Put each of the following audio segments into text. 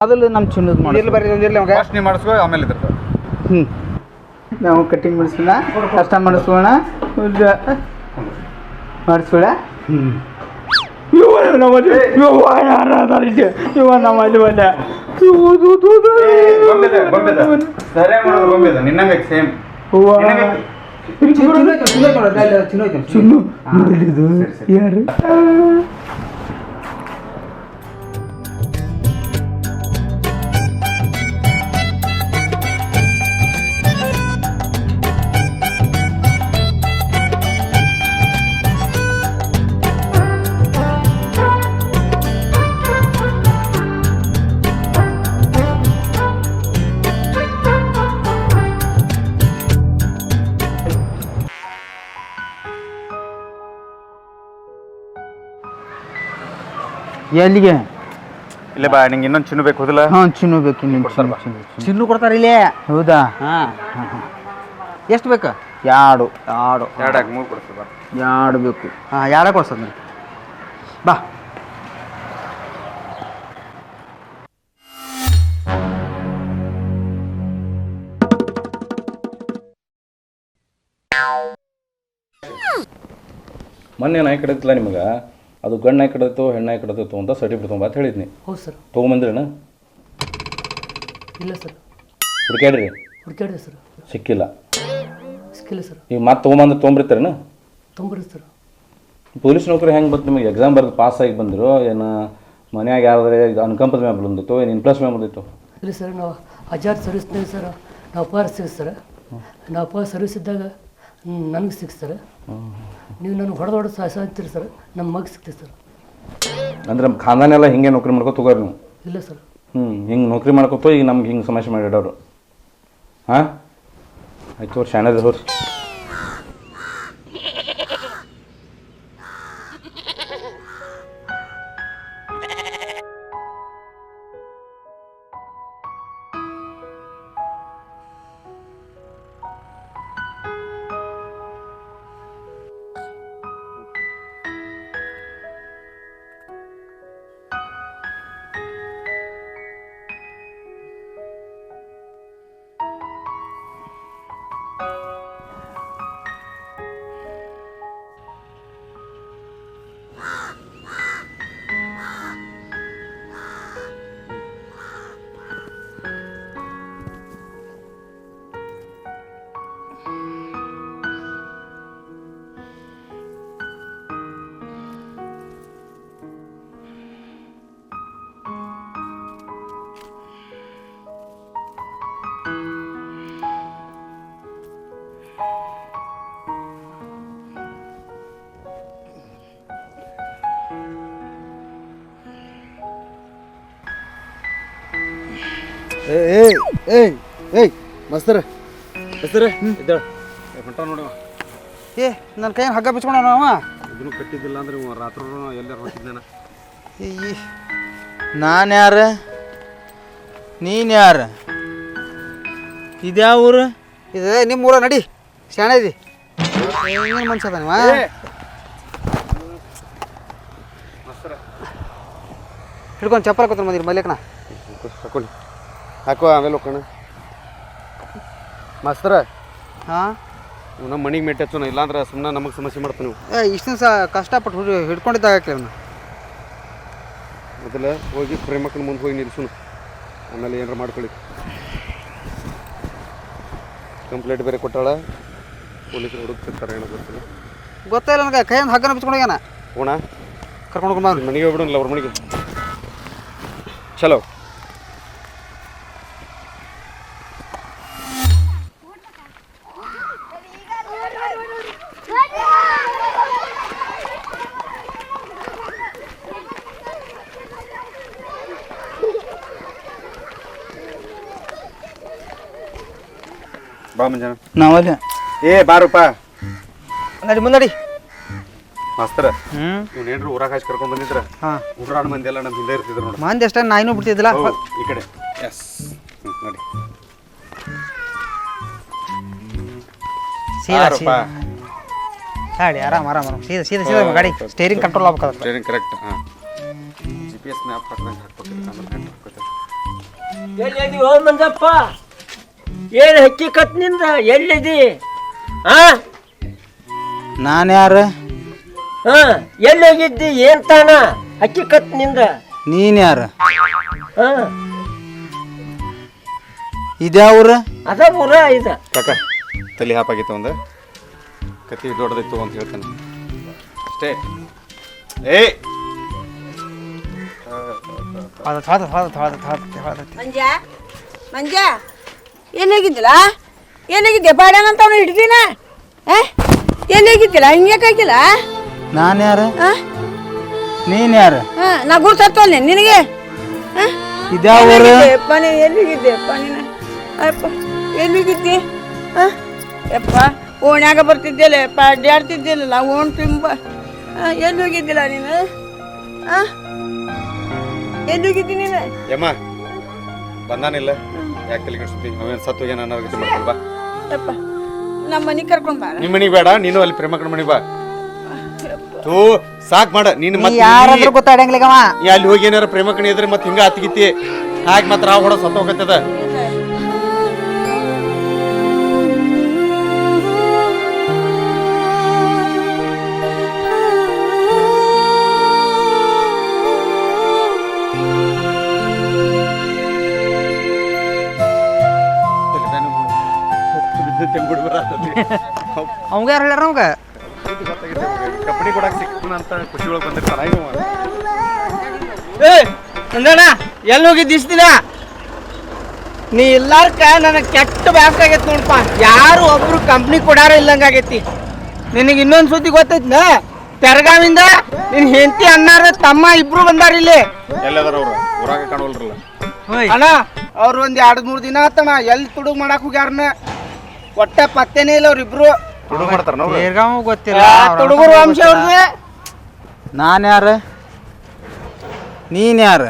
ಮೊದಲು ನಮ್ಮ ಚಿನ್ನದ ಮಾಡಿ ಇಲ್ಲಿ ಬರ್ರಿ ಒಂದಿರ್ಲಿ ಅವಾಗ ಫಸ್ಟ್ ನೀವು ಮಾಡಿಸ್ಕೊ ಆಮೇಲೆ ಇದ್ರ ಹ್ಞೂ ನಾವು ಕಟ್ಟಿಂಗ್ ಮಾಡಿಸೋಣ ಕಷ್ಟ ಮಾಡಿಸ್ಕೋಣ ಮಾಡಿಸ್ಬೇಡ ಹ್ಞೂ ಇವ ನಮ್ಮಲ್ಲಿ ಇವ ಯಾರು ಅದಾರ ಇಲ್ಲಿ ಇವ ನಮ್ಮಲ್ಲಿ ಮಾಡೋದು ನಿನ್ನಂಗೆ ಸೇಮ್ ಹೂವ ಚಿನ್ನ ಚಿನ್ನು ನೋಡಿದ್ದು ಯಾರು ಎಲ್ಲಿಗೆ? ಇಲ್ಲ ಬಾ ನಿಂಗೆ ಇನ್ನೊಂದು ಚಿನ್ನು ಬೇಕು ಹೋದಿಲ್ಲ ಹಾಂ ಚಿನ್ನು ಬೇಕು ಇನ್ನೊಂದು ಚಿನ್ನು ಚಿನ್ನು ಚಿನ್ನು. ಕೊಡ್ತಾರ ಇಲ್ಲೇ? ಹೌದಾ? ಹಾಂ. ಎಷ್ಟು ಬೇಕು? ಎರಡು ಎರಡು ಎರಡಾಗಿ ಮೂರು ಕೊಡ್ತೀವಿ ಬಾ. ಎರಡು ಬೇಕು. ಹಾಂ ಎರಡೇ ಕೊಡ್ಸೋದು ಬಾ. ಮೊನ್ನೆ ನಾಯಿ ಕಡಿತಿಲ್ಲ ನಿಮಗೆ? ಅದು ಗಣ್ಣಾಗಿ ನಾಯಿ ಕಡಿತು ಹೆಣ್ಣು ನಾಯಿ ಕಡಿತು ಅಂತ ಸರ್ಟಿಫಿಕೇಟ್ ತೊಗೊಂಬ ಅಂತ ಹೇಳಿದ್ನಿ. ಹೌದು ಸರ್. ತೊಗೊಂಬಂದ್ರೇನ? ಇಲ್ಲ ಸರ್. ಹುಡುಕ್ಯಾಡ್ರಿ. ಹುಡುಕ್ಯಾಡ್ರಿ ಸರ್. ಸಿಕ್ಕಿಲ್ಲ. ಸಿಕ್ಕಿಲ್ಲ ಸರ್. ಈಗ ಮತ್ತೆ ತೊಗೊಂಬಂದ್ರೆ ತೊಗೊಂಬರ್ತೀರೇನ ತೊಂಬರಿ ಸರ್. ಪೊಲೀಸ್ ನೌಕರಿ ಹೆಂಗೆ ಬಂತು ನಿಮಗೆ? ಎಕ್ಸಾಮ್ ಬರೆದು ಪಾಸ್ ಆಗಿ ಬಂದಿರೋ ಏನು ಮನ್ಯಾಗ ಯಾರಾದ್ರೆ ಅನ್ಕಂಪದ ಮ್ಯಾಮ್ ಬಂದಿತ್ತು ಏನು ಇನ್ಪ್ಲಸ್ ಮ್ಯಾಮ್ ಬಂದಿತ್ತು ಇಲ್ಲ ಸರ್ ನಾವು ಹಜಾರ್ ಸರ್ವಿಸ್ನಾಗ ಸರ್ ನಾವು ಅಪಾರ ಸರ್ವಿಸ್ ಸರ್. ನಾವು ಅಪಾರ ಸರ್ವಿಸ್ ಇದ್ದಾಗ ನನಗೆ ಸಿಕ್ಸ್ ಸರ್. ನೀವು ನನಗೆ ಹೊಡೆದು ಹೊಡೆದು ಸಾಸ ಅಂತೀರಿ ಸರ್. ನಮ್ಮ ಮಗ ಸಿಗ್ತೀರಿ ಸರ್. ಅಂದ್ರೆ ನಮ್ಮ ಖಾನ್ದಾನೆಲ್ಲ ಹಿಂಗೆ ನೌಕರಿ ಮಾಡ್ಕೊ ತಗೋರಿ ನೀವು? ಇಲ್ಲ ಸರ್. ಹ್ಞೂ ಹಿಂಗೆ ನೌಕರಿ ಮಾಡ್ಕೊತೋ ಈಗ ನಮ್ಗೆ ಹಿಂಗೆ ಸಮಸ್ಯೆ ಮಾಡಿಡೋರು ಹಾಂ? ಆಯ್ತು ಅವ್ರು ಶಾಣದ ಹೋರಿ ಏಯ್ ಏಯ್ ಮಸ್ತರ ಮಸ್ತರ ಇದ್ದಾಳ ಹೊಂಟ ನೋಡಿ ಏ ನನ್ನ ಕೈಯನ್ನು ಹಗ್ಗ ಬಿಚ್ಕೊಂಡವ ಅವ? ಇದನ್ನು ಕಟ್ಟಿದ್ದಿಲ್ಲ ಅಂದ್ರೆ ಇವ ರಾತ್ರಿ ಎಲ್ಲರೂ ಹೊಂಟಿದ್ದೇನೆ ನಾನು ಯಾರ? ನೀನು ಯಾರು? ಇದ್ಯಾವ ಊರು? ಇದು ನಿಮ್ಮ ಊರ ನಡಿ. ಶಾಣೆ ಇದಿ. ಏನು ಮನುಷ್ಯ ಅದ ನೀವ ಹಿಡ್ಕೊಂಡು ಚಪ್ಪಲ್ ಕೊತ್ತ ಬಂದಿರಿ ಮಲ್ಯಕನ ಹಾಕೊಳ್ಳಿ. ಹಾಕೋ ಆಮೇಲೆ ಹೋಗೋಣ ಮಾಸ್ತರ ಹಾಂ? ನಮ್ಮ ಮನೆಗೆ ಮೆಟ್ಟಿ ಹಚ್ಚೋಣ ಇಲ್ಲಾಂದ್ರೆ ಸುಮ್ಮನೆ ನಮಗೆ ಸಮಸ್ಯೆ ಮಾಡ್ತೀನಿ ನೀವು ಏ ಇಷ್ಟು ದಿವಸ ಕಷ್ಟಪಟ್ಟು ಹುಡು ಹಿಡ್ಕೊಂಡಿದ್ದಾಗ ಹಾಕ್ಲಿ ಅವನು ಮೊದಲು ಹೋಗಿ ಪ್ರೇಮಕ್ಕನ ಮುಂದೆ ಹೋಗಿ ನಿಲ್ಸುನು ಆಮೇಲೆ ಏನಾರ ಮಾಡ್ಕೊಳ್ಳಿ. ಕಂಪ್ಲೇಂಟ್ ಬೇರೆ ಕೊಟ್ಟಾಳ. ಪೊಲೀಸರು ಹುಡುಕ್ತಿರ್ತಾರೆ ಏನೋ ಗೊತ್ತಿಲ್ಲ. ಗೊತ್ತಿಲ್ಲ ನನಗೆ ಕೈಯಿಂದ ಹಗ್ಗನ ಬಿಚ್ಕೊಂಡೋಗ್ಯಾನ ಹೋಣ ಕರ್ಕೊಂಡು ಅವ್ನು ಮನೆಗೆ ಹೋಗ್ಬಿಡೋಣ ಅವ್ರ ಮನೆಗೆ. ಚಲೋ ಬಾ ಮುಂಜಾನೆ ನಾವಲ್ಲ ಏ ಬಾರಪ್ಪ. ನಡಿ ಮುಂದಡಿ ಮಾಸ್ತರ ಹ್ಞೂ ಇವ್ನ ಏನ್ರು ಊರಾಗ ಹಾಕಿ ಕರ್ಕೊಂಡ್ ಬಂದಿದ್ರ? ಹಾಂ. ಊರಾಡ ಮಂದಿ ಎಲ್ಲ ನಮ್ಮ ಹಿಂದೆ ಇರ್ತಿದ್ರು ನೋಡಿ. ಮಂದಿ ಅಷ್ಟ ನಾಯಿನೂ ಬಿಡ್ತಿದ್ದಿಲ್ಲ. ಈ ಕಡೆ. ಎಸ್ ನೋಡಿ. ಸೀದಾ. ಸೀದಾ. ಗಾಡಿ ಆರಾಮ್ ಆರಾಮ್ ಆರಾಮ್. ಸೀದಾ ಸೀದಾ ಸೀದಾ ಗಾಡಿ. ಸ್ಟೇರಿಂಗ್ ಕಂಟ್ರೋಲ್ ಆಗ್ಬೇಕಾದ್ರೆ ಸ್ಟೇರಿಂಗ್ ಕರೆಕ್ಟ್ ಹಾ. ಜಿ ಪಿ ಎಸ್ ಮ್ಯಾಪ್ ಹಾಕ್ದಂಗೆ ಹಾಕ್ಬೇಕು ಓ ಮಂಜಪ್ಪ. ಏನು ಹಕ್ಕಿಕತ್ನಿಂದ? ಎಲ್ಲಿದಿ? ಹಾ ನಾನು ಯಾರು ಹಾ ಎಲ್ಲೋಗಿದ್ದಿ? ಏನ್ ತಾನ? ಹಕ್ಕಿಕತ್ನಿಂದ? ನೀನು ಯಾರು ಹಾ ಇದ್ಯಾವ್ರ? ಅದ ಊರ ಇದ. ಕಾಕ ತಲೆ ಹಾಪಾಗಿತ್ತು ಒಂದು. ಕತ್ತಿ ದೊಡ್ಡದಿತ್ತು ಅಂತ ಹೇಳ್ತಾನೆ. ಅಷ್ಟೇ. ಏ ಮಂಜ ಮಂಜ. ಎಲ್ಲಿಗಿದ್ದಿಲ್ಲ ಎಲ್ಲಿಗಿದ್ದೆ ಬಾಡ್ಯಾನಂತ ಅವನು ಹಿಡ್ದಿನ ಎಲ್ಲಿಗಿದ್ದಿಲ್ಲ ಹಿಂಗ್ಯಾಕಾಗಿಲ್ಲ ನಾನು ಯಾರು? ನೀನ್ ನೀನು ಯಾರು? ಹಾ ನಾ ಗುರ್ತತ್ತಲ್ಲ ನಿನಗೆ? ಆ? ಇದ್ಯಾವ ಊರು? ಎಲ್ಲಿಗಿದ್ದೆಯಪ್ಪ ನೀನು? ಅಯ್ಯಪ್ಪ ಎಲ್ಲಿಗಿದ್ದಿ? ಯಪ್ಪ ಓಣ್ಯಾಗ ಬರ್ತಿದ್ದಿಲ್ಲ ಯಪ್ಪ ಅಡ್ಡಾಡ್ತಿದ್ದಿಲ್ಲ ಓಣ್ ತುಂಬ. ಎಲ್ಲಿ ಹೋಗಿದ್ದಿಲ್ಲ ನೀನು? ಎಲ್ಲಿ ಹೋಗಿದ್ದಿ ನೀನು? ಯಮ್ಮ ಬಂದಾನಿಲ್ಲ? ಯಾಕೆ ಸತ್ತು ಹೋಗ್ಯಾನ ಅನ್ನೋ ರೀತಿ ಮಾಡ್ಕೊಂಡು ಯಪ್ಪ ನಮ್ಮ ಮನೆಗೆ ಕರ್ಕೊಂಡು ಬಾರ. ನಿಮ್ಮ ಮನೆಗೆ ಬೇಡ ನೀನು ಅಲ್ಲಿ ಮನೆಗೆ ಬಾ. ತೂ ಸಾಕ್ ಮಾಡ ನೀನು ಮತ್ತೆ ಯಾರಾದ್ರೂ ಅಲ್ಲಿ ಹೋಗಿ ಏನಾರ ಪ್ರೇಮಕನ ಇದ್ರೆ ಮತ್ತೆ ಹಿಂಗ ಹತ್ತಿಗಿತ್ತಿ ಹಾಗೆ ಮಾತ್ರ ರಾವ್ ಹೊಡ ಸತ್ತು ಹೋಗತ್ತದ. ಅವಂಗ ಯಾರು ಹೇಳ್ಯಾರ ಅವಂಗ? ಕಬಡ್ಡಿ ಕೊಡಕ್ ಸಿಕ್ತಾನ ಅಂತ ಖುಷಿ ಒಳಗೆ ಬಂದಿರ್ತಾರ. ಏ ಅಂದಣ್ಣ ಎಲ್ಲಿ ಹೋಗಿ ನೀ ಎಲ್ಲಾರ್ಕ ನನಗೆ ಕೆಟ್ಟ ಬ್ಯಾಸರ ಆಗೈತೆ ನೋಡಪ್ಪ ಯಾರು ಒಬ್ರು ಕಂಪ್ನಿ ಕೊಡಾರ ಇಲ್ಲಂಗ ಆಗೈತಿ. ನಿನಗೆ ಇನ್ನೊಂದು ಸುದ್ದಿ ಗೊತ್ತೈತ್ನ? ತೆರಗಾವಿಂದ ನಿನ್ ಹೆಂಡತಿ ಅಣ್ಣಾರ ತಮ್ಮ ಇಬ್ರು ಬಂದಾರ ಇಲ್ಲಿ. ಎಲ್ಲದಾರ ಅವ್ರು? ಊರಾಗ ಕಾಣವಲ್ರಲ್ಲ. ಅಣ್ಣ ಅವ್ರು ಒಂದ್ ಎರಡ್ ಮೂರ್ ದಿನ ಆತಣ್ಣ. ಎಲ್ಲಿ ತುಡುಗ್ ಮಾಡಕ್ ಹೋಗ್ಯಾರನ? ಒಟ್ಟ ಪತ್ತೆನೇ ಇಲ್ಲ ಅವ್ರಿಬ್ರು. ತುಡು ಮಾಡ್ತಾರ ನಾವು ಬೇರ್ಗಾವ್ ಗೊತ್ತಿಲ್ಲ ತುಡುಗರು ವಂಶ ಅವ್ರದ್ದು ನಾನು ಯಾರು? ನೀನು ಯಾರು?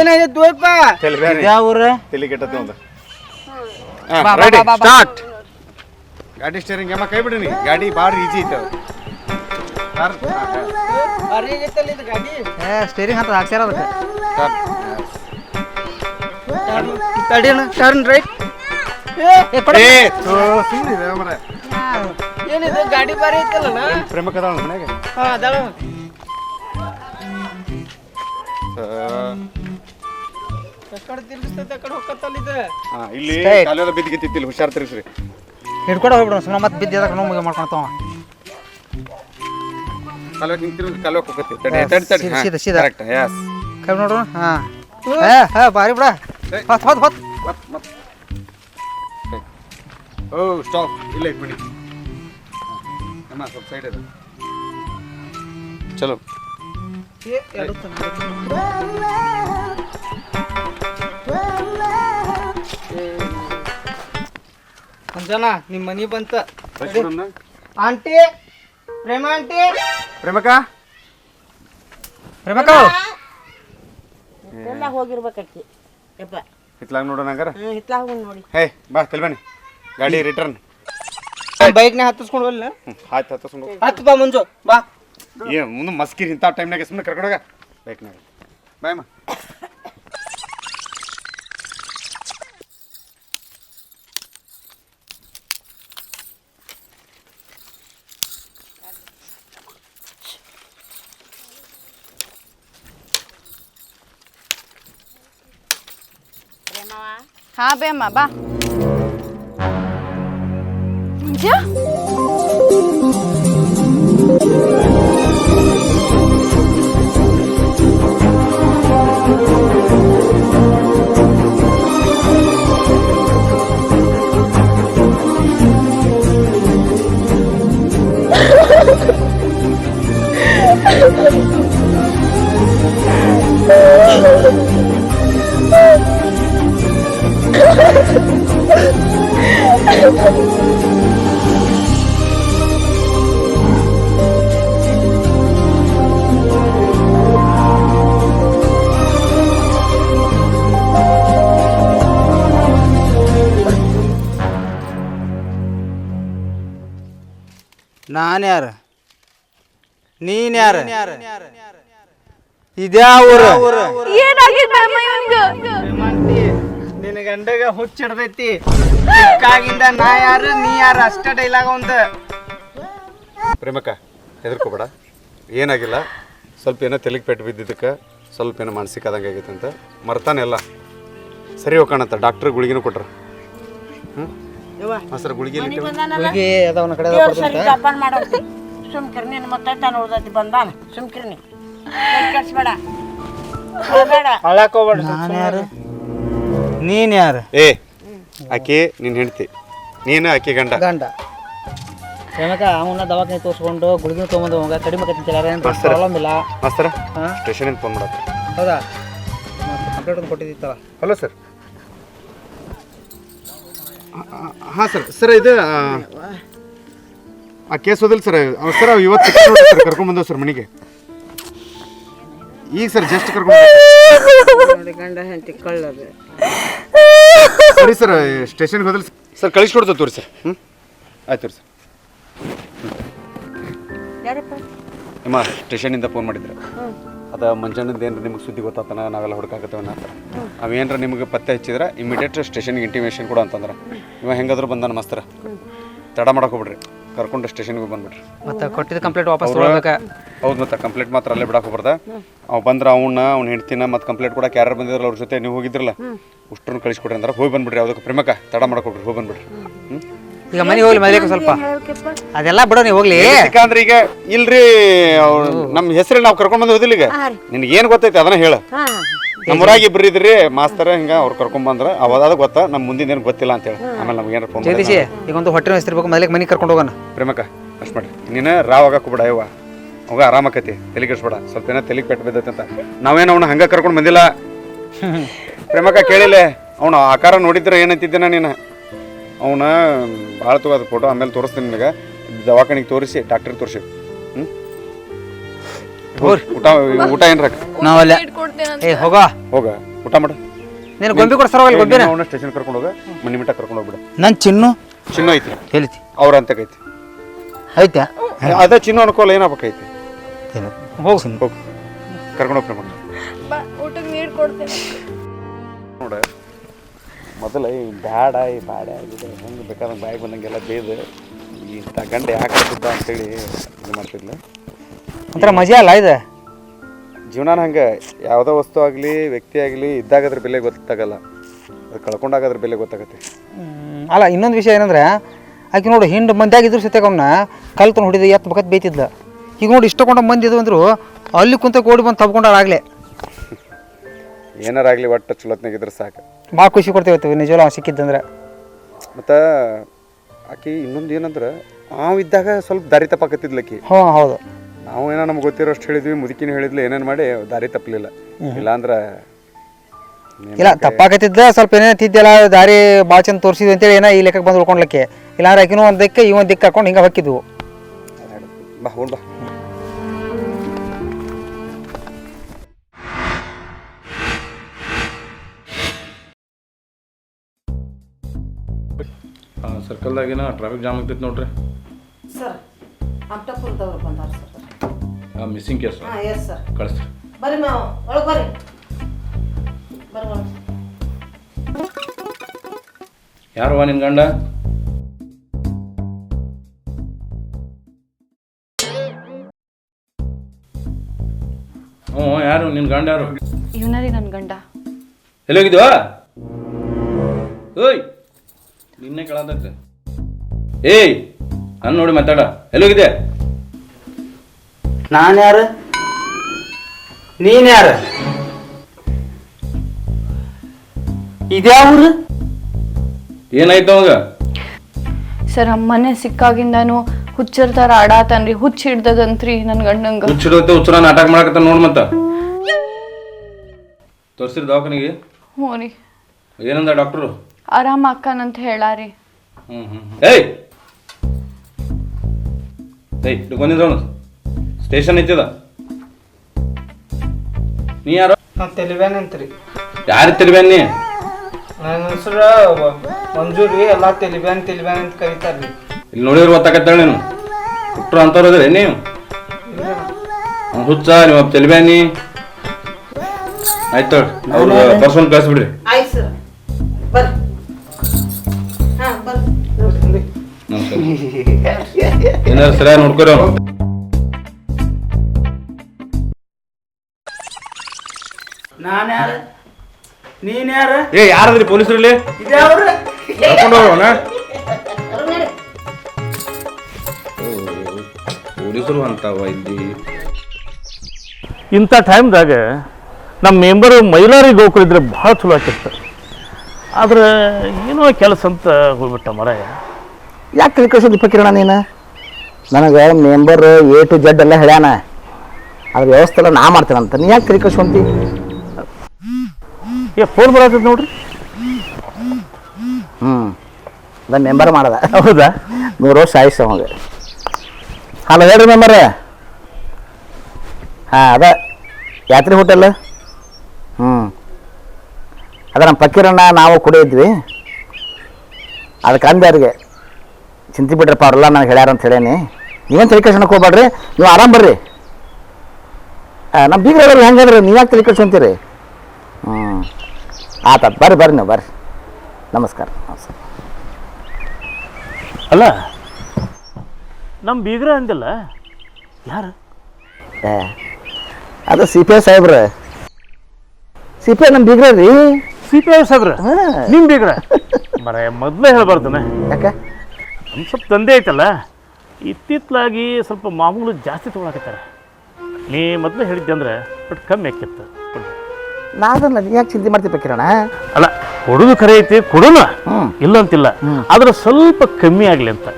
ಏನಾಗೈತೆ ದೋಯ್ಪ ತಲೆ ಬ್ಯಾನಿ ಯಾವ ಊರು? ತಲೆ ಕೆಟ್ಟತ್ತೆ ಒಂದು. ಬಾ, ಬಾ, ಬಾ, ಬಾ, ಬಾ. ಸ್ಟಾರ್ಟ್ ಗಾಡಿ ಸ್ಟೇರಿಂಗ್ ಅಮ್ಮ ಕೈ ಬಿಡಿ ನೀ. ಗಾಡಿ ಭಾಳ ಈಜಿ ಐತೆ. ಗಾಡಿ? ಏ ಸ್ಟೇರಿಂಗ್ ಹತ್ರ ಹಾಕ್ಸ್ಯಾರ ಅದಕ್ಕೆ. ಟರ್ನ್ ರೈಟ್ ಏ, ಥು, ಸುಮ್ನಿರೆ ಮಾರ್ರೆ. ಏನಿದೆ ಗಾಡಿ ಬಾರಿ ಐತಲ್ಲ ಪ್ರೇಮ- ಪ್ರೇಮಕ ಮನೆಗೆ ಮನ್ಯಾಗ? ಹಾ ಅದಾಳ ಕಡೆ ತಿರ್ಗಿಸ್ತೈತೆ ಆ ಕಡೆ ಹೋಗತ್ತಲ್ಲ ಇದು. ಹಾ ಇಲ್ಲಿ Straight. ಕಾಲೆಲ್ಲ ಹುಷಾರ್ ತಿರ್ಸ್ರಿ ಹಿಡ್ಕೊಂಡು ಸುಮ್ಮನೆ ಮತ್ತೆ ಬಿದ್ದಿದಾಗ ನೋವು ಹೋಗತ್ತೆ ತಡಿ Yes, ತಡಿ ಸೀದಾ, ಸೀದಾ, ಸೀದಾ. ಕರೆಕ್ಟ್ ಯಸ್ ಕೈ ನೋಡು ಹಾಂ. ಹಾ ಹೇ ಬಾರಿ ಬಿಡ. ಹೊತ್ ಹೊತ್ ಹೊತ್. ಮತ್ ಮತ್ ಓ ಸ್ಟಾಪ್ ಇಲ್ಲ ಇಟ್ಬಿಡಿ ಅಮ್ಮ ಸ್ವಲ್ಪ ಸೈಡ್ ಇದೆ ಚಲೋ. ಅಂಜನ ನಿಮ್ಮ ಮನಿ ಬಂತ. ಆಂಟಿ ಪ್ರೇಮ ಆಂಟಿ. ಪ್ರೇಮಕ ಪ್ರೇಮಕ ಎಲ್ಲ ಹೋಗಿರ್ಬೇಕಿ ಯಪ್ಪ. ಹಿತ್ಲಾಗ ನೋಡೋಣ ಹಂಗಾರ ಹಿತ್ಲಾಗ ನೋಡಿ. ಹೇ ಬಾ ತಲ್ಬಾನಿ ಗಾಡಿ ರಿಟರ್ನ್ ಬೈಕ್ನ ಹತ್ತಿಸ್ಕೊಂಡು ಹೋಗ್ಲ ಆಯ್ತು ಹತ್ತಿಸ್ಕೊಂಡು ಹತ್ತು ಬಾ ಮುಂಜು ಬಾ. ಏ ಮುಂದೆ ಮಸ್ಕಿರಿ ಇಂಥ ಟೈಮ್ನಾಗ ಸುಮ್ಮನೆ ಕರ್ಕೊಂಡೋಗ ಬೈಕ್ನಾಗ ಬಾಯಮ್ಮ ಹಾ ಬೇಮ್ಮ ಬಾ. ನಾನು ಯಾರು? ನೀನ್ ಯಾರು? ಇದ್ಯಾ ಊರು? ನಿನ್ನ ಗಂಡಗ ಹುಚ್ಚಿಡ್ದೈತಿ ಕಾಗಿಂದ ನಾ ಯಾರು ನೀ ಯಾರು ಅಷ್ಟ ಡೈಲಾಗ ಒಂದು. ಪ್ರೇಮಕ್ಕ ಹೆದರ್ಕೋಬೇಡ. ಏನಾಗಿಲ್ಲ. ಸ್ವಲ್ಪ ಏನೋ ತಲೆಗೆ ಪೆಟ್ಟು ಬಿದ್ದಿದ್ದಕ್ಕೆ ಸ್ವಲ್ಪ ಏನೋ ಮಾನಸಿಕ ಆದಂಗೆ ಆಗೈತೆ ಅಂತ ಮರ್ತಾನೆ ಎಲ್ಲ. ಸರಿ ಹೋಗೋಣಂತ ಡಾಕ್ಟ್ರ್ ಗುಳಿಗೆನೂ ಕೊಟ್ರ. ಹ್ಞೂ ಹಾಂ ಗುಳಿಗೆ ಗುಳಿಗೆ ಅದಾವನ ಕಡೆ ಜಪಾನ್ ಮಾಡೋದು ಸುಮ್ಕಿರ್ ನೀನು ಮತ್ತೆ ನೋಡ್ದೈತಿ ಬಂದಾನ. ಸುಮ್ಕಿರ್ ನೀ ಕೆಡ್ಸ್ಬೇಡ. ಬೇಡ ಅಳಕ್ ಹೋಗ್ಬೇಡ. ನಾನು ಯಾರು? ನೀನ್ ಯಾರು? ಏ ಆಕೆ ನಿನ್ನ ಹೆಂಡತಿ. ನೀನು ಆಕೆ ಗಂಡ. ಗಂಡ. ಶ್ರಮಕ ಅವನ್ನ ದವಾಖಾನೆ ತೋರಿಸ್ಕೊಂಡು ಗುಳಿಗೆ ತೊಗೊಂಡು ಹೋಗ. ಕಡಿಮೆ ಆಕೈತಿ ಏನು. ಪ್ರಾಬ್ಲಮ್ ಇಲ್ಲ. ಮಾಸ್ತರ? ಹಾಂ? ಸ್ಟೇಷನಿಂದ ಫೋನ್ ಮಾಡತ್ತೆ ಹೌದಾ? ಕಂಪ್ಲೇಂಟ್ ಒಂದು ಕೊಟ್ಟಿದ್ದಿತ್ತಲ್ಲ. Hello sir. ಹಾಂ ಸರ್. ಸರ್ ಇದು ಆ, ಆ ಕೇಸ್ ಹೋದಿಲ್ಲ ಸರ್. ಅವ್ ಸರ್ ಇವತ್ತು ಸರ್ ಸರ್ ಮನೆಗೆ. ಈಗ ಸರ್ ಜಸ್ಟ್ ಕರ್ಕೊಂಡು ಗಂಡ ಹೆಂಡತಿ ಕಳ್ಳದು. ಸರಿ ಸರ್ ಸ್ಟೇಷನ್ಗೆ ಹೋದಿಲ್ಲ ಸರ್. ಕಳಿಸ್ಕೊಡ್ತೇವೆ ತೋರಿ ಸರ್. ಹ್ಞೂ ಆಯ್ತು ತೋರಿ ಸರ್. ಯಾರಪ್ಪ? ನಿಮ್ಮ ಸ್ಟೇಷನಿಂದ ಫೋನ್ ಮಾಡಿದ್ರು. ಅದ ಮಂಜಣ್ಣದ ಏನ್ರ ನಿಮ್ಗೆ ಸುದ್ದಿ ಗೊತ್ತಾತನ? ನಾವೆಲ್ಲ ಹುಡುಕಾಕತ್ತೇವೆ ಅನ್ನತ್ತಾರ ಅವೇನ್ರ ನಿಮ್ಗೆ ಪತ್ತೆ ಹಚ್ಚಿದ್ರೆ ಇಮಿಡಿಯೇಟ್ ಸ್ಟೇಷನ್ಗೆ ಇಂಟಿಮೇಷನ್ ಕೊಡು ಅಂತಂದ್ರೆ. ಇವ ಹೆಂಗಾದ್ರೂ ಬಂದಾನ ಮಸ್ತರ. ತಡ ಮಾಡಕ್ ಹೋಗ್ಬಿಡ್ರಿ. ಕರ್ಕೊಂಡು ಸ್ಟೇಷನ್ಗೆ ಬಂದ್ಬಿಡ್ರಿ. ಮತ್ತೆ ಕೊಟ್ಟಿದ್ದ ಕಂಪ್ಲೇಂಟ್ ವಾಪಸ್ ಹೌದು ಮತ್ತೆ ಕಂಪ್ಲೇಂಟ್ ಮಾತ್ರ ಅಲ್ಲೇ ಬಿಡಕ್ಕೆ ಹೋಗ್ಬಾರ್ದ. ಅವ್ ಬಂದ್ರೆ ಅವನ್ನ ಅವ್ನ ಹೆಂಡ್ತಿನ ಮತ್ತೆ ಕಂಪ್ಲೇಂಟ್ ಕೊಡಕ್ಕೆ ಯಾರು ಬಂದಿರಲ್ಲ ಅವ್ರ ಜೊತೆ ನೀವು ಹೋಗಿದ್ರಲ್ಲ ಉಷ್ಟ್ರನ್ನ ಕಳಿಸ್ಕೊಡ್ರಿ ಅಂದ್ರೆ ಹೋಗಿ ಬಂದ್ಬಿಡ್ರಿ. ಅದಕ್ಕೆ ಪ್ರೇಮಕ ತಡ ಮಾಡ್ಕೊಡ್ರಿ ಹೋಗಿ ಬಂದ್ಬಿಡ್ರಿ. ಹ್ಞೂ ಈಗ ಮನೆಗೆ ಹೋಗ್ಲಿ ಮದ್ವೆ ಸ್ವಲ್ಪ. ಅದೆಲ್ಲ ಬಿಡೋ ನೀವು ಹೋಗ್ಲಿ. ಯಾಕಂದ್ರೆ ಈಗ? ಇಲ್ರಿ ಅವ್ರು ನಮ್ಮ ಹೆಸರಲ್ಲಿ ನಾವು ಕರ್ಕೊಂಡ್ ಬಂದ್ ಹೋದಿಲ್ಲ ಈಗ. ನಿನಗೆ ಏನು ಗೊತ್ತೈತಿ ಅದನ್ನ ಹೇಳ. ನಮ್ಮೂರಾಗ ಇಬ್ರು ಇದ್ರಿ ಮಾಸ್ತರ ಹಿಂಗ ಅವ್ರು ಕರ್ಕೊಂಡ್ ಬಂದ್ರ. ಅವಾದ ಗೊತ್ತಾ? ನಮ್ಮ ಮುಂದಿನ ಏನು ಗೊತ್ತಿಲ್ಲ ಅಂತ ಹೇಳಿ. ಆಮೇಲೆ ನಮ್ಗೆ ಏನಾರ ಫೋನ್ ಜಗದೀಶಿ ಈಗ ಒಂದು ಹೊಟ್ಟೆ ಹೆಸರಿರ್ಬೇಕು ಮದ್ಲಿಕ್ ಮನೆಗೆ ಕರ್ಕೊಂಡು ಹೋಗೋಣ. ಪ್ರೇಮಕ್ಕ ಅಷ್ಟು ಮಾಡಿ ನೀನು ರಾವ್ ಆಗಕ್ಕೆ ಬಿಡ ಯವ್ವ. ಅವಾಗ ಆರಾಮಕತಿ ತಲೆ ಕೆಡಿಸ್ಬೇಡ. ಸ್ವಲ್ಪ ಏನೋ ತಲೆಗೆ ಪೆಟ್ಟು ಬಿದ್ದೈತೆ ಅಂತ. ನಾವೇನು ಅವ್ನ ಹಂಗ ಕರ್ಕೊಂಡು ಬಂದಿಲ್ಲ? ಪ್ರೇಮಕ್ಕ ಕೇಳಿಲ್ಲ ಅವನು ಆಕಾರ ನೋಡಿದ್ರೆ ಏನಂತಿದ್ದೇನ ನೀನು? ಅವನ ಭಾಳ ತಗೋದು ಫೋಟೋ ಆಮೇಲೆ ತೋರಿಸ್ತೀನಿ ನಿನಗೆ. ದವಾಖಾನಿಗೆ ತೋರಿಸಿ ಡಾಕ್ಟ್ರಿಗೆ ತೋರಿಸಿ. ಹ್ಞೂ ಊಟ ಊಟ ಏನ್ರ ನಾವಲ್ಲ. ಏ ಹೋಗ. ಹೋಗ. ಊಟ ಮಾಡು. ನೀನು ಗೊಂಬಿ ಕೊಡ್ಸರ ಹೋಗಲ್ಲ ಗೊಂಬಿನ? ಅವನ ಸ್ಟೇಷನ್ ಕರ್ಕೊಂಡು ಹೋಗ. ಮನಿ ಮಿಟ್ಟ ಕರ್ಕೊಂಡು ಹೋಗ್ಬಿಡ. ನನ್ನ ಚಿನ್ನು? ಚಿನ್ನು ಐತಿ. ಹೇಳ್ತಿ ಅವ್ರ ಅಂತಕೈತಿ ಐತಾ ಅದ ಚಿನ್ನು ಅನ್ಕೋಲ್ಲ ಏನಾಗಬೇಕೈತಿ? ಹೋಗು. ಹೋಗು. ಕರ್ಕೊಂಡು ಹೋಗಿ ಪ್ರೇಮಕ್ಕ ಬಾ ಊಟಕ್ಕೆ ನೀರು ಕೊಡ್ತೇನೆ. ನೋಡ. ಮೊದಲ ಈ ಬ್ಯಾಡ ಈ ಬ್ಯಾಡ ಆಗಿದೆ. ಹೆಂಗೆ ಬೇಕಾದಂಗೆ ಬಾಯಿಗೆ ಬಂದಂಗೆಲ್ಲ ಬೇಯ್ದು ಈ ಗಂಡ ಯಾಕೆ ಆಗ್ತಿದ್ದ ಅಂತೇಳಿ ಇದು ಮಾಡ್ತಿದ್ಲು. ಒಂಥರ ಮಜಾ ಅಲ್ಲ ಇದು? ಜೀವನ ಹಂಗೆ ಯಾವುದೋ ವಸ್ತು ಆಗಲಿ ವ್ಯಕ್ತಿ ಆಗಲಿ ಇದ್ದಾಗ ಅದ್ರ ಬೆಲೆ ಗೊತ್ತಾಗಲ್ಲ. ಅದು ಕಳ್ಕೊಂಡಾಗ ಅದ್ರ ಬೆಲೆ ಗೊತ್ತಾಗತ್ತೆ. ಅಲ್ಲ ಇನ್ನೊಂದು ವಿಷಯ ಏನಂದ್ರೆ ಆಕೆ ನೋಡು ಹಿಂಡು ಮಂದಿಯಾಗ ಇದ್ರು ಸತ್ಯಾಗ ಅವನ್ನ ಕಲ್ತನ ಹೊಡಿದ ಎತ್ತ ಬಕತ್ ಬೇಯ್ತಿದ್ಲ ಈಗ ನೋಡಿ ಇಷ್ಟಕೊಂಡ ಮಂದಿ ಇದು ಅಂದ್ರು ಅಲ್ಲಿ ಕುಂತ ಓಡಿ ಬಂದು ತಬ್ಕೊಂಡಾಗಲೇ ಏನಾರಾಗಲಿ ಒಟ್ಟು ಚಲೋತ್ನಾಗಿದ್ರೆ ಸಾಕು. ಭಾಳ ಖುಷಿ ಕೊಡ್ತೇವೆ ನಿಜವಲ್ಲ ಅವ್ನು ಸಿಕ್ಕಿದ್ದಂದ್ರೆ. ಮತ್ತು ಆಕಿ ಇನ್ನೊಂದು ಏನಂದ್ರೆ ಅವ ಇದ್ದಾಗ ಸ್ವಲ್ಪ ದಾರಿ ತಪ್ಪಾಕತ್ತಿದ್ಲ ಆಕಿ. ಹ್ಞೂ ಹೌದು. ನಾವು ಏನೋ ನಮ್ಗೆ ಗೊತ್ತಿರೋಷ್ಟು ಹೇಳಿದ್ವಿ ಮುದುಕಿನ ಹೇಳಿದ್ಲು ಏನೇನು ಮಾಡಿ ದಾರಿ ತಪ್ಪಲಿಲ್ಲ ಇಲ್ಲಾಂದ್ರೆ ಇಲ್ಲ ತಪ್ಪಾಕತ್ತಿದ್ದ ಸ್ವಲ್ಪ ಏನೇನು ತಿದ್ದೆಲ್ಲ ದಾರಿ ಭಾಳ ಚಂದ ತೋರಿಸಿದ್ವಿ ಅಂತೇಳಿ ಏನೋ ಈ ಲೆಕ್ಕಕ್ಕೆ ಬಂದು ಉಳ್ಕೊಂಡ್ಲಿಕ್ಕೆ. ಇಲ್ಲಾಂದ್ರೆ ಆಕಿನೂ ಒಂದು ದಿಕ್ಕ ಈ ಒಂದು ದಿಕ್ಕ ಹಾಕೊಂಡು ಹಿಂಗೆ ಹಾಕಿದ್ವು. ಬಾ ಬಾ. ಸರ್ಕಲ್ದಾಗಿನ ಟ್ರಾಫಿಕ್ ಜಾಮ್ ಆಗ್ತೈತೆ ನೋಡ್ರಿ. ಸರ್ ಅಮ್ಟಪುರದವ್ರು ಬಂದಾರ ಸರ್. ಆ ಮಿಸ್ಸಿಂಗ್ ಕೇಸ್ ಹಾಂ ಎಸ್ ಸರ್ ಕಳಿಸ್ರಿ. ಬರ್ರಿ ಮಾ ಒಳಗೆ ಬರ್ರಿ. ಬರ್ರಿ ಯಾರು ಯಾರವ್ವ ನಿನ್ನ ಗಂಡ? ಹ್ಞೂ ಯಾರು? ನಿನ್ನ ಗಂಡ ಯಾರು? ಇವನರಿ ನನ್ನ ಗಂಡ. ಎಲ್ಲೋಗಿದ್ವಾ ಓಯ್! ನಿನ್ನೆ ಕೇಳತೈತೆ ಏಯ್ ನಾನು ನೋಡಿ ಮಾತಾಡ. ಎಲ್ಲೋಗಿದೆ ನಾನು ಯಾರು? ನೀನು ಯಾರು? ಇದ್ಯಾವ್ರು ಏನಾಯ್ತು ಅವಾಗ? ಸರ್ ಅಮ್ಮನೆ ಸಿಕ್ಕಾಗಿಂದಾನು ಹುಚ್ಚರ್ ತರ ಆಡಾತನ್ರಿ. ಹುಚ್ಚ ಹಿಡ್ದದಂತ್ರಿ ನನ್ನ ಗಂಡಂಗ. ಹುಚ್ಚಿಡತ್ತೆ ಹುಚ್ಚರ ನಾಟಕ ಮಾಡಕತ್ತ ನೋಡ್ ಮತ್ತ. ತೋರಿಸಿರಿ ದವಾಖಾನಿಗೆ? ಹ್ಞೂ ರೀ ಏನಂದ ಡಾಕ್ಟ್ರು? ಆರಾಮ ಅಕ್ಕನಂತ ಹೇಳಾರಿ. ಹ್ಮ್ ಹ್ಞೂ ಏಯ್! ಏಯ್ ಬಂದಿದ್ದವನು ಸ್ಟೇಷನ್ ಐತಿದ? ನೀ ಯಾರು? ನಾವು ತೆಲಿಬ್ಯಾನ್ ಅಂತ್ರಿ. ಯಾರು ತಿರ್ಬೇನ್ ನೀ? ನನ್ನ ಹೆಸರು ಮಂಜೂರಿ ಎಲ್ಲ ತೆಲಿಬ್ಯಾನ್ ತೆಲಿಬ್ಯಾನ್ ಅಂತ ಕರೀತಾರ್ರಿ. ಇಲ್ಲಿ ನೋಡಿದ್ರೆ ಗೊತ್ತಾಗತ್ತಾಳ ನೀನು? ಹುಟ್ಟರು ಅಂತವ್ರು ಅದ್ರಿ ನೀವು ಅವ್ನ್ ಹುಚ್ಚ ನೀವು ತೆಲಿಬ್ಯಾನಿ ಆಯ್ತು ಅವ್ರು ಪರ್ಸನ್ ಕಳಿಸ್ಬಿಡ್ರಿ. ಆಯ್ತು ಸರ್. ಏನಾರು ಸರಿಯಾಗಿ ನೋಡ್ಕೊರಿ ಅವ್ನು. ನಾನು ಯಾರು? ನೀನು ಯಾರು? ಏ ಯಾರದ್ರಿ ಪೊಲೀಸರಲ್ಲಿ? ಇದ್ಯಾವ್ರು? ಕರ್ಕೊಂಡು ಹೋಗೋಣ. ಪೊಲೀಸರು ಅಂತಾವ ಇಲ್ಲಿ. ಇಂಥ ಟೈಮ್ದಾಗ ನಮ್ಮ ಮೆಂಬರು ಮೈಲಾರಿಗೆ ಹೋಗ್ಕೊಂಡಿದ್ರೆ ಭಾಳ ಚಲೋ ಆಕಿತ್ತು ಆದ್ರೆ ಏನೋ ಕೆಲಸ ಅಂತ ಹೋಗ್ಬಿಟ್ಟ ಮರ. ಯಾಕೆ ತಿಳ್ಕೊಸೋದು ಕಿರಣ ನೀನು? ನನಗೆ ಮೆಂಬರ್ ಎ ಟು ಜೆಡ್ ಎಲ್ಲ ಹೇಳ್ಯಾನ. ಅದ್ರ ವ್ಯವಸ್ಥೆ ಎಲ್ಲ ನಾ ಮಾಡ್ತೇನಂತ ನೀ ಯಾಕೆ ತಿಳ್ಕೊಸ್ಕೊಂತಿ ಏ ಫೋನ್ ಬರತ್ತದ ನೋಡ್ರಿ. ಹ್ಞೂ ಅದ ಮೆಂಬರ್ ಮಾಡದ. ಹೌದಾ? ನೂರು ವರ್ಷ ಆಯುಷ್ ಅವಾಗ. ಹಲೋ ಹೇಳ್ರಿ ಮೆಂಬರ್ ಹಾಂ ಅದ. ಯಾತ್ರಿ ಹೋಟೆಲ್ ಹ್ಞೂ ಅದ ನಮ್ಮ ಪಕ್ಕೀರಣ್ಣ ನಾವು ಕೂಡ ಇದ್ವಿ. ಅದಕ್ಕೆ ಅಂದೆ ಅವ್ರಿಗೆ. ಚಿಂತೆ ಬಿಡ್ರಪ್ಪ ಅವ್ರಲ್ಲ ನನಗೆ ಹೇಳ್ಯಾರ ಅಂತ ಹೇಳೇನಿ. ನೀವೇನು ತಲೆಕೆಡ್ಸೋಣಕ್ಕೆ ಹೋಗ್ಬೇಡ್ರಿ ನೀವು ಆರಾಮ್ ಬರ್ರಿ. ನಮ್ಮ ಬೀಗ್ರ ಹೆಂಗೆ ಹೆಂಗಂದ್ರೆ ನೀವು ಯಾಕೆ ತಲೆಕೆಡ್ಸೊಂತೀರಿ ಹ್ಞೂ ಆತ ಬರ್ರಿ ಬರ್ರಿ ನೀವು ಬರ್ರಿ. ನಮಸ್ಕಾರ ನಮಸ್ಕಾರ. ಅಲ್ಲ ನಮ್ಮ ಬೀಗ್ರ ಅಂದಿಲ್ಲ. ಯಾರು? ಏ ಅದು ಸಿ ಪಿ ಐ ಸಾಹೇಬ್ರ. ಸಿ ಪಿ ಐ ನಮ್ಮ ಬೀಗ್ರ ರೀ. ಸಿ ಪಿ ಐ ಸಾಹೇಬ್ರ? ನಿಮ್ಮ ಬೀಗ್ರ? ಮರ ಮೊದಲೇ ಹೇಳ್ಬಾರ್ದು ಯಾಕೆ? ನಮ್ಮ ಸ್ವಲ್ಪ ತಂದೆ ಐತಲ್ಲ ಇತ್ತಿತ್ತಲಾಗಿ ಸ್ವಲ್ಪ ಮಾಮೂಲು ಜಾಸ್ತಿ ತೊಗೊಳಕತ್ತಾರ. ನೀ ಮೊದಲು ಹೇಳಿದ್ದೆ ಅಂದ್ರೆ ಬಟ್ ಕಮ್ಮಿ ಆಕಿತ್ತು ನಾನು ನೀ ಯಾಕೆ ಚಿಂತೆ ಮಾಡ್ತೀವಿ ಕಿರಣ ಅಲ್ಲ ಕೊಡೋದು ಖರೆ ಐತಿ ಕೊಡೋಣ. ಇಲ್ಲ ಅಂತಿಲ್ಲ ಆದ್ರೆ ಸ್ವಲ್ಪ ಕಮ್ಮಿ ಆಗಲಿ ಅಂತ.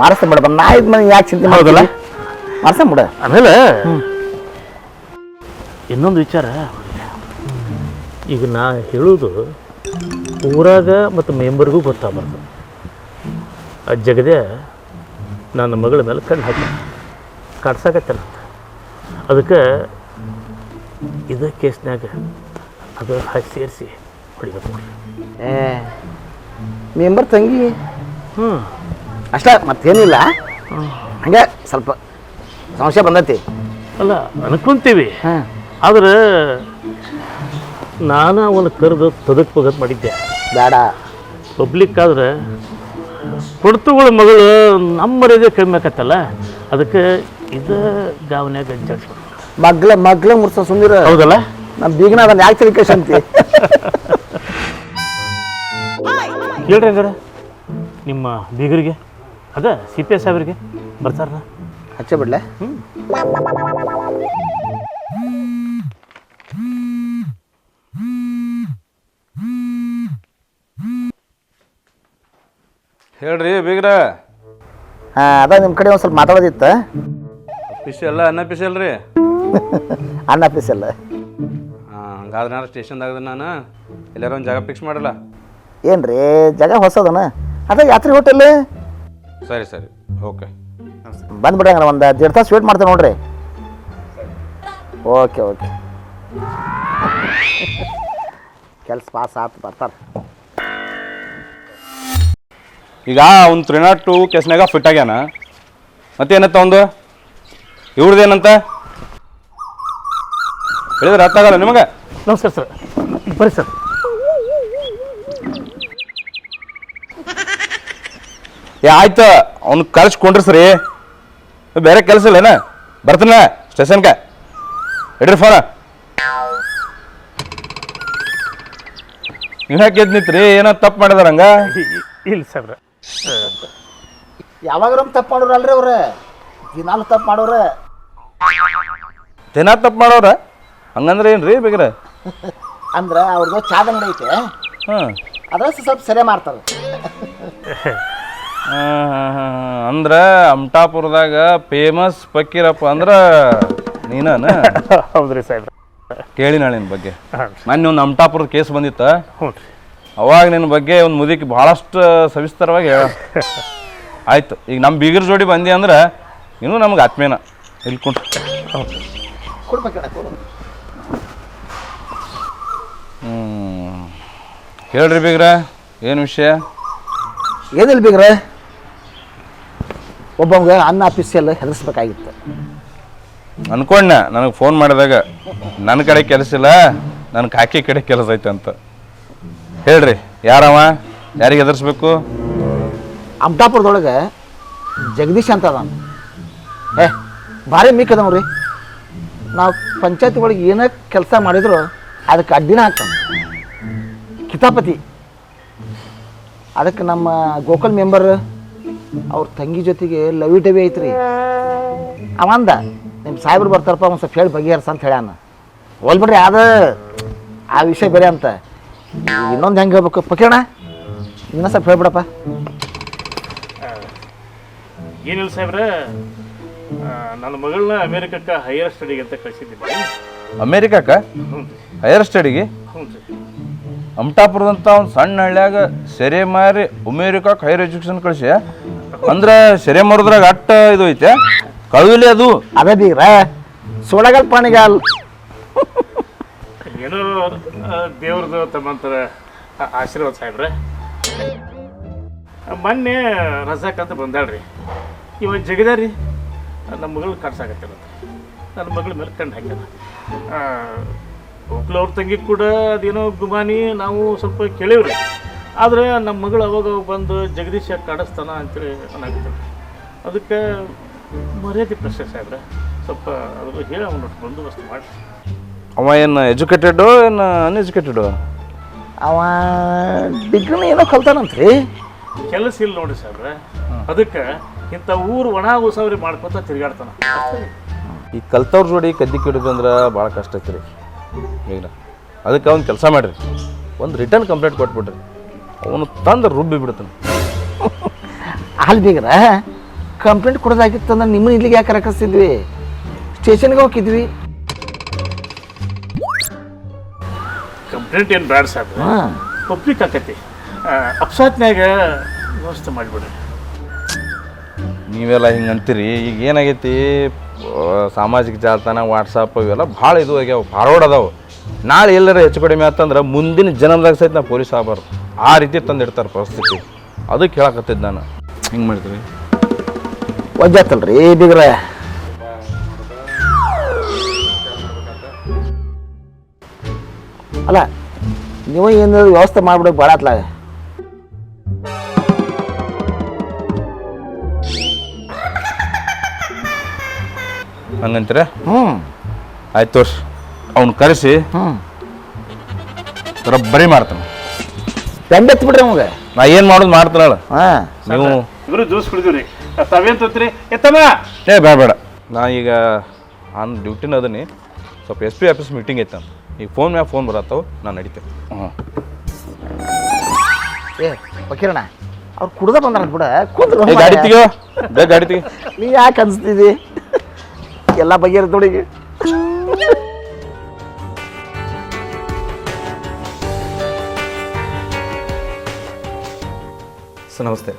ಮಾರಸ್ತ ಬಿಡ ನಾ ಇದ್ ಮನೆ ಯಾಕೆ ಚಿಂತೆ ಮಾಡೋದಲ್ಲ ಮಾರಸ ಬಿಡ. ಆಮೇಲೆ ಇನ್ನೊಂದು ವಿಚಾರ. ಈಗ ನಾ ಹೇಳೋದು ಊರಾಗ ಮತ್ತು ಮೆಂಬರ್ಗೂ ಗೊತ್ತಾಗಬಾರ್ದು. ಆ ಜಗದೇ ನನ್ನ ಮಗಳ ಮೇಲೆ ಕಣ್ಣು ಹಾಕಿ ಕಾಡ್ಸಾಕತ್ತಲ್ಲ. ಅದಕ್ಕೆ ಇದೇ ಕೇಸ್ನಾಗ ಅದು ಹಾಕಿ ಸೇರಿಸಿ ಹೊಡಿಬೇಕು ಏ ಮೆಂಬರ್ ತಂಗಿ. ಹ್ಞೂ ಅಷ್ಟ ಮತ್ತೇನಿಲ್ಲ. ಹಂಗೆ ಸ್ವಲ್ಪ ಸಮಸ್ಯೆ ಬಂದೈತಿ. ಅಲ್ಲ ಅನ್ಕೊಂತೀವಿ. ಹಾಂ. ಆದ್ರೆ ನಾನು ಅವನು ಕರೆದು ತದಕ್ ಪಗತ್ ಮಾಡಿದ್ದೆ. ಬೇಡ ಪಬ್ಲಿಕ್ ಆದ್ರೆ ಕೊಡ್ತುಗಳ ಮಗಳು ನಮ್ಮ ಮರ್ಯಾದೆ ಕಮ್ಮಿ ಆಕತ್ತಲ್ಲ ಅದಕ್ಕೆ ಇದು ಗಾವನ್ಯಾಗ ಜಡ್ಸ್ಬಿಡು ಮಗ್ಲ ಮಗ್ಲ ಮುರ್ಸ ಸುಂದಿರ. ಹೌದಲ್ಲ? ನಮ್ಮ ಬೀಗನ ಅದನ್ನ ಯಾಕೆ ತಿಳ್ಕೇಶ್ ಅಂತ? ಹೇಳ್ರಿ ಹಂಗಾರೆ. ನಿಮ್ಮ ಬೀಗರಿಗೆ ಅದ ಸಿ ಪಿ ಎಸ್ ಸಾಹೇಬ್ರಿಗೆ ಬರ್ತಾರ ಹಚ್ಚ ಬಿಡ್ಲೆ. ಹೇಳ್ರಿ ಬೀಗ್ರ. ಹಾಂ ಅದ ನಿಮ್ಮ ಕಡೆ ಒಂದು ಸ್ವಲ್ಪ ಮಾತಾಡೋದಿತ್ತು? ಅಫಿಷಿಯಲ್ ಅನ್ಅಫಿಷಿಯಲ್ ರೀ. ಅನ್ನ ಆಫೀಸ್ ಎಲ್ಲ ಹಾಂ ಹಂಗಾದ್ರೆ ನಾನು ಸ್ಟೇಷನ್ದಾಗ ನಾನು? ಎಲ್ಲಾರ ಒಂದು ಜಾಗ ಫಿಕ್ಸ್ ಮಾಡಲ್ಲ? ಏನು ರೀ ಜಾಗ ಹೊಸದನ? ಅದ ಯಾತ್ರಿ ಹೋಟೆಲ್ ಸರಿ ಸರಿ. ಓಕೆ ಬಂದ್ಬಿಡ ಒಂದು ದೇಡ್ ತಾಸು ವೇಟ್ ಮಾಡ್ತೇವೆ ನೋಡ್ರಿ. ಓಕೆ ಓಕೆ ಕೆಲ್ಸ ಪಾಸ್ ಆತು ಬರ್ತಾರೆ. ಈಗ ಒಂದು ತ್ರೀ ನಾಟ್ ಟು ಕೇಸ್ನಾಗ ಫಿಟ್ ಆಗ್ಯಾನ. ಮತ್ತೇನತ್ತ ಒಂದು? ಇವ್ರದ್ದೇನಂತ ಹೇಳಿದ್ರೆ ಅರ್ಥ ಆಗಲ್ಲ ನಿಮಗೆ? ನಮಸ್ಕಾರ ಸರ್. ಬರ್ರಿ ಸರ್. ಏ ಆಯ್ತು. ಅವ್ನು ಕಳ್ಸ್ಕೊಂಡ್ರಿ ಸರಿ. ಬೇರೆ ಕೆಲಸ ಇಲ್ಲೇನ ಬರ್ತೀನ ಸ್ಟೇಷನ್ಗೆ. ಇಡ್ರಿ ಫೋನ ನೀವು ಯಾಕೆ ನಿಂತ್ರಿ? ಏನೋ ತಪ್ಪು ಮಾಡಿದಾರಂಗ ಇಲ್ಲ ಸರ್. ಯಾವಾಗಾರ ತಪ್ಪು ಮಾಡೋರು ಅಲ್ರಿ ಅವ್ರ? ದಿನಾಲು ತಪ್ಪು ಮಾಡೋರ. ದಿನ ತಪ್ಪು ಮಾಡೋರ? ಹಂಗಂದ್ರೆ ಏನ್ರಿ ಬೇಗರ? ಅಂದ್ರೆ ಅವ್ರದ್ದು ಚಾದ ಅಂಗಡಿ ಐತೆ. ಹಾಂ. ಅದ್ರ ಸ್ವಲ್ಪ ಸರಿ ಮಾಡ್ತಾರೆ ಅಂದ್ರೆ ಅಮಟಾಪುರದಾಗ ಫೇಮಸ್ ಪಕ್ಕೀರಪ್ಪ ಅಂದ್ರೆ ನೀನ ಹೌದ್ರಿ ಸಾಹೇಬ್ರ. ಕೇಳಿ ನಾಳೆ ನಿನ್ನ ಬಗ್ಗೆ ಮೊನ್ನೆ ಒಂದು ಅಮಟಾಪುರದ ಕೇಸ್ ಬಂದಿತ್ತ. ಹ್ಞೂ ರೀ ಅವಾಗ ನಿನ್ನ ಬಗ್ಗೆ ಒಂದು ಮುದುಕಿ ಭಾಳಷ್ಟು ಸವಿಸ್ತಾರವಾಗಿ ಹೇಳ. ಆಯಿತು ಈಗ ನಮ್ಮ ಬೀಗರ ಜೋಡಿ ಬಂದಿ ಅಂದ್ರೆ ಇನ್ನೂ ನಮ್ಗೆ ಆತ್ಮೇನ ಇಲ್ಲಿ ಕುಂಟ ಹ್ಞೂ ಹೇಳ್ರಿ ಬೀಗ್ರ ಏನು ವಿಷಯ? ಏನಿಲ್ಲ ಬೀಗ್ರ. ಒಬ್ಬಂಗೆ ಅನ್ನ ಆಫೀಸಲ್ಲಿ ಹೆದರ್ಸ್ಬೇಕಾಗಿತ್ತು. ಅನ್ಕೊಂಡೆ ನನಗೆ ಫೋನ್ ಮಾಡಿದಾಗ ನನ್ನ ಕಡೆ ಕೆಲಸ ಇಲ್ಲ ನನ್ನ ಕಾಕಿ ಕಡೆ ಕೆಲಸ ಐತೆ ಅಂತ. ಹೇಳ್ರಿ, ಯಾರವ? ಯಾರಿಗೆ ಎದುರಿಸ್ಬೇಕು? ಅಮಟಾಪುರದೊಳಗೆ ಜಗದೀಶ್ ಅಂತ ಅದಾನ. ಏ, ಭಾರಿ ಮಿಕ್ ಅದಾವ್ರಿ ನಾವು ಪಂಚಾಯತಿ ಒಳಗೆ ಏನೇ ಕೆಲಸ ಮಾಡಿದ್ರು ಅದಕ್ಕೆ ಅಡ್ಡಿನ ಹಾಕ್ತಾನೆ. ಕಿತಾಪತಿ. ಅದಕ್ಕೆ ನಮ್ಮ ಗೋಕಲ್ ಮೆಂಬರ್ ಅವ್ರ ತಂಗಿ ಜೊತೆಗೆ ಲವಿ ಡವಿ ಐತ್ರಿ. ಅವಂದ ನಿಮ್ಮ ಸಾಹೇಬ್ರು ಬರ್ತಾರಪ್ಪ, ಒಂದು ಸ್ವಲ್ಪ ಹೇಳಿ ಬಗೆಹರ್ಸ ಅಂತ ಹೇಳ್ಯಾನ. ಹೋಲ್ಬಿಡ್ರಿ ಅದು ಆ ವಿಷಯ ಬೇರೆ ಅಂತ. ಇನ್ನೊಂದು ಹೆಂಗೆ ಹೇಳ್ಬೇಕು? ಪಕೀರಣ ಇನ್ನ ಸ್ವಲ್ಪ ಹೇಳ್ಬಿಡಪ್ಪ. ಏನಿಲ್ಲ ಸಾಹೇಬ್ರ ನನ್ನ ಮಗಳನ್ನ ಅಮೇರಿಕಕ್ಕೆ ಹೈಯರ್ ಸ್ಟಡಿಗೆ ಅಂತ ಕಳಿಸಿದ್ದೀನಿ. ಅಮೇರಿಕಾಕ ಹೈಯರ್ ಸ್ಟಡಿಗೆ ಹ್ಞೂ ರೀ. ಒಂದು ಸಣ್ಣ ಹಳ್ಳ್ಯಾಗ ಸೆರೆ ಮಾರಿ ಅಮೇರಿಕಾಕ್ ಹೈಯರ್ ಎಜುಕೇಶನ್ ಕಳಿಸಿ ಅಂದ್ರೆ ಸೆರೆ ಮಾರೋದ್ರಾಗ ಅಟ್ಟ ಇದು ಐತೆ. ಕಳುವಿಲಿ ಅದು. ಅದೇ ಬೀಗ್ರ ಸೋಳಗಲ್ ಪಾಣಿಗಾಲ್ ಏನೋ ದೇವ್ರದ್ದು ತಮ್ಮಂತರ ಆಶೀರ್ವಾದ ಸಾಹೇಬ್ರೆ. ಮೊನ್ನೆ ರಜಾಕ್ ಅಂತ ಬಂದಾಳ್ರಿ. ಇವಾಗ ಜಗದಾರಿ. ನಮ್ಮ ಮಗಳು ಕಾಡ್ಸಾಕತ್ತಿರತ್ತೆ ನನ್ನ ಮಗಳ ಮೇಲೆ ಕಣ್ಣು ಹಾಕ್ಯಾರ ಒಬ್ಳು ಅವ್ರ ತಂಗಿ ಕೂಡ ಅದೇನೋ ಗುಮಾನಿ, ನಾವು ಸ್ವಲ್ಪ ಕೇಳೀವ್ರಿ. ಆದರೆ ನಮ್ಮ ಮಗಳು ಅವಾಗ ಅವಾಗ ಬಂದು ಜಗದೀಶ ಕಾಡಿಸ್ತಾನ ಅಂತೇಳಿ ಅನ್ನಾಗುತ್ತೆ ಅದಕ್ಕೆ ಮರ್ಯಾದೆ ಪ್ರಶ್ನೆ ಸಾಹೇಬ್ರೆ. ಸ್ವಲ್ಪ ಅದ್ರ ಹೇಳಿ ಅವನು ಬಂದೋಬಸ್ತು ಮಾಡಿ ಅವ ಏನು ಎಜುಕೇಟೆಡ್ ಏನು ಅನ್ಎಜುಕೇಟೆಡು ಅವ ಡಿಗ್ರಿನ ಏನೋ ಕಲ್ತಾನಂತ್ರಿ. ಕೆಲಸ ಇಲ್ಲ ನೋಡಿ ಸರ್ ಅದಕ್ಕೆ ಇಂಥ ಊರು ಒಣ ಉಸಾವರಿ ಮಾಡ್ಕೊತ ತಿರುಗಾಡ್ತಾನ. ಈ ಕಲ್ತವ್ರ ಜೋಡಿ ಕದ್ದಿ ಕಿಡಿದಂದ್ರೆ ಭಾಳ ಕಷ್ಟ ಐತಿ ರೀ ಈಗ ಅದಕ್ಕೆ ಅವ್ನು ಕೆಲಸ ಮಾಡಿರಿ. ಒಂದು ರಿಟರ್ನ್ ಕಂಪ್ಲೇಂಟ್ ಕೊಟ್ಬಿಡ್ರಿ ಅವನು ತಂದು ರುಬ್ಬಿ ಬಿಡ್ತಾನೆ. ಅಲ್ಲಿ ಬೀಗ್ರ ಕಂಪ್ಲೇಂಟ್ ಕೊಡೋದಾಗಿತ್ತಂದ್ರೆ ನಿಮ್ಮನ್ನ ಇಲ್ಲಿಗೆ ಯಾಕೆ ರಕಿಸ್ತಿದ್ವಿ ಸ್ಟೇಷನ್ಗೆ ಹೋಗಿದ್ವಿ. ಏನು ಬೇಡ ಸಾಹೇಬ್ರೆ. ಹಾಂ. ಪಬ್ಲಿಕ್ ಆಕತಿ. ಅಪ್ಸಾತ್ನ್ಯಾಗ ವ್ಯವಸ್ಥೆ ಮಾಡಿಬಿಡ್ರಿ. ನೀವೆಲ್ಲ ಹಿಂಗೆ ಅಂತೀರಿ ಈಗ ಏನಾಗೈತಿ ಸಾಮಾಜಿಕ ಜಾಲತಾಣ ವಾಟ್ಸಪ್ ಇವೆಲ್ಲ ಭಾಳ ಇದು ಆಗ್ಯಾವ ಫಾರ್ವರ್ಡ್ ಅದಾವೆ. ನಾಳೆ ಎಲ್ಲರ ಹೆಚ್ಚು ಕಡಿಮೆ ಆತಂದ್ರೆ ಮುಂದಿನ ಜನ್ಮದಾಗ ಸಹಿತ ನಾವು ಪೊಲೀಸ್ ಆಗಬಾರ್ದು. ಆ ರೀತಿ ತಂದಿಡ್ತಾರೆ ಪರಿಸ್ಥಿತಿ. ಅದಕ್ಕೆ ಹೇಳಕತ್ತಿದ್ದು ನಾನು. ಹಿಂಗೆ ಮಾಡ್ತೀವಿ ಒಜ್ಜಾತಲ್ರಿ ಬೀಗ್ರ. ಅಲ್ಲ ನೀವು ಏನು ವ್ಯವಸ್ಥೆ ಮಾಡ್ಬಿಡೋಕೆ ಭಾಳ ಆತ್ಲಾಗ ಹಂಗಂತೀರ? ಹ್ಞೂ ಆಯ್ತು ತೋರ್ಸ್. ಅವ್ನು ಕರೆಸಿ. ಹ್ಞೂ ರಬ್ಬರಿ ಮಾಡ್ತಾನೆ. ಬೆಂಬೆತ್ತು ಬಿಡ್ರಿ ಅವಾಗ? ನಾ ಏನು ಮಾಡೋದು ಮಾಡ್ತಾನಲ್ಲ ಹಾಂ. ನೀವು ಇವರು ಜ್ಯೂಸ್ ಕುಡಿದಿವ್ರಿ. ತಾವೇನು ತೊತ್ರಿ ಎತ್ತಮ್ಮ! ಏ ಬೇಡ ಬೇಡ. ನಾ ಈಗ ಆನ್ ಡ್ಯೂಟಿನ ಅದನಿ. ಸ್ವಲ್ಪ ಎಸ್ ಪಿ ಆಫೀಸ್ ಮೀಟಿಂಗ್ ಐತೆ ಈಗ ಫೋನ್ ಮ್ಯಾಗ ಫೋನ್ ಬರತ್ತವು ನಾನು ನಡಿತೇನೆ. ಹ್ಞೂ ಏ ಬಕೀರಣ್ಣ ಅವ್ರು ಕುಡ್ದ ಬಂದ್ರ ಬಿಡ ಕುಂದ್ರು ಏ ಗಾಡಿ ತೆಗಿಯೋ? ಬೇಗ ಗಾಡಿ ತೆಗಿ. ನೀ ಯಾಕೆ ಅನ್ಸ್ತಿದಿ? ಎಲ್ಲ ಬಗೆಹರಿದ ನೋಡಿ ಸರ್ ನಮಸ್ತೆ.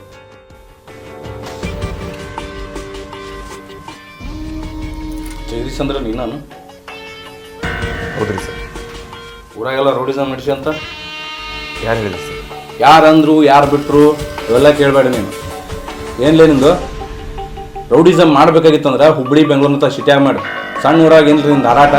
ಜಗದೀಶ್ ಅಂದ್ರೆ ನೀ ನಾನು ಹೌದ್ರಿ ಸರ್. ಊರಾಗೆಲ್ಲ ರೋಡಿಸಮ್ ನಡೆಸಿ ಅಂತ? ಯಾರು ಹೇಳಿದ್ರು ಸರ್. ಯಾರು ಅಂದರು ಯಾರು ಬಿಟ್ಟರು ಇವೆಲ್ಲ ಕೇಳಬೇಡ ನೀನು. ಏನ್ಲೇ ನಿಂದು? ರೌಡಿಸಮ್ ಮಾಡಬೇಕಾಗಿತ್ತಂದ್ರೆ ಹುಬ್ಬಳ್ಳಿ ಬೆಂಗಳೂರು ಅಂತ ಸಿಟಿಯಾಗ ಮಾಡಿ. ಸಣ್ಣ ಊರಾಗ ಏನ್ರಿ ನಿಂದು ಹಾರಾಟ?